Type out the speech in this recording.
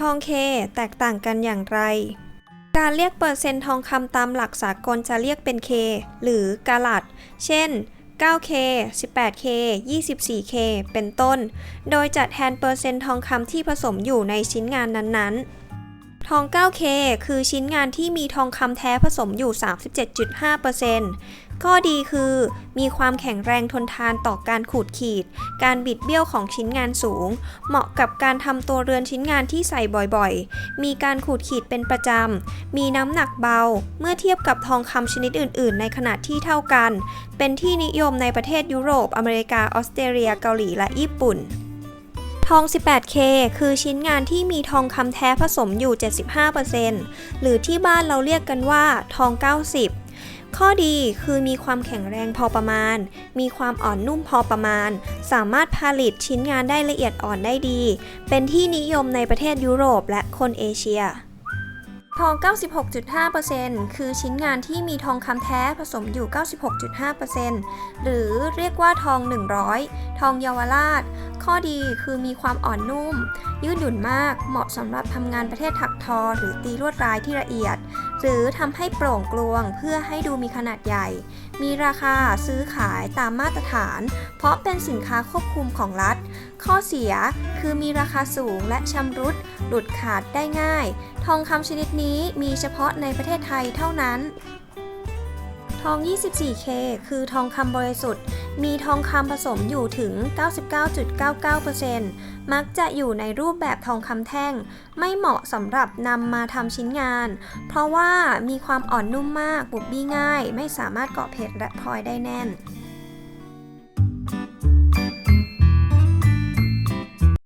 ทองเคแตกต่างกันอย่างไร การเรียกเปอร์เซ็นต์ทองคำตามหลักสากลจะเรียกเป็นเคหรือกะลัด เช่น 9K 18K 24K เป็นต้น โดยจัดแทนเปอร์เซ็นต์ทองคำที่ผสมอยู่ในชิ้นงานนั้นๆ อง 9K คือชิ้นงานที่มีทองคำแท้ผสมอยู่ 37.5%ข้อดีคือ มีความแข็งแรงทนทานต่อการขูดขีด การบิดเบี้ยวของชิ้นงานสูง เหมาะกับการทำตัวเรือนชิ้นงานที่ใส่บ่อยๆ มีการขูดขีดเป็นประจำ มีน้ำหนักเบา เมื่อเทียบกับทองคำชนิดอื่น ๆ ในขนาดที่เท่ากัน เป็นที่นิยมในประเทศยุโรป อเมริกา ออสเตรเลีย เกาหลี และญี่ปุ่น ทอง 18K คือชิ้นงานที่มีทองคำแท้ผสมอยู่ 75%หรือที่บ้านเราเรียกกันว่าทอง 90 ข้อดีคือมีความแข็งแรงพอประมาณ มีความอ่อนนุ่มพอประมาณ สามารถผลิตชิ้นงานได้ละเอียดอ่อนได้ดี เป็นที่นิยมในประเทศยุโรปและคนเอเชียทอง 96.5%คือชิ้นงานที่มีทองคำแท้ผสมอยู่ 96.5%หรือเรียกว่าทอง 100 ทองเยาวราช ข้อดีคือมีความอ่อนนุ่ม ยืดหยุ่นมาก เหมาะสำหรับทำงานประเทศถักทอ หรือตีลวดลายที่ละเอียด หรือทำให้โปร่งกลวงเพื่อให้ดูมีขนาดใหญ่ มีราคาซื้อขายตามมาตรฐาน เพราะเป็นสินค้าควบคุมของรัฐ ข้อเสียคือมีราคาสูงและชำรุด หลุดขาดได้ง่าย ทองคำชนิดนี้มีเฉพาะในประเทศไทยเท่านั้น ทอง 24K คือทองคำบริสุทธิ์ มีทองคำผสมอยู่ถึง 99.99%มักจะอยู่ในรูปแบบทองคำแท่ง ไม่เหมาะสำหรับนำมาทำชิ้นงาน เพราะว่ามีความอ่อนนุ่มมากบุบบี้ง่าย ไม่สามารถเกาะเพชรและพลอยได้แน่น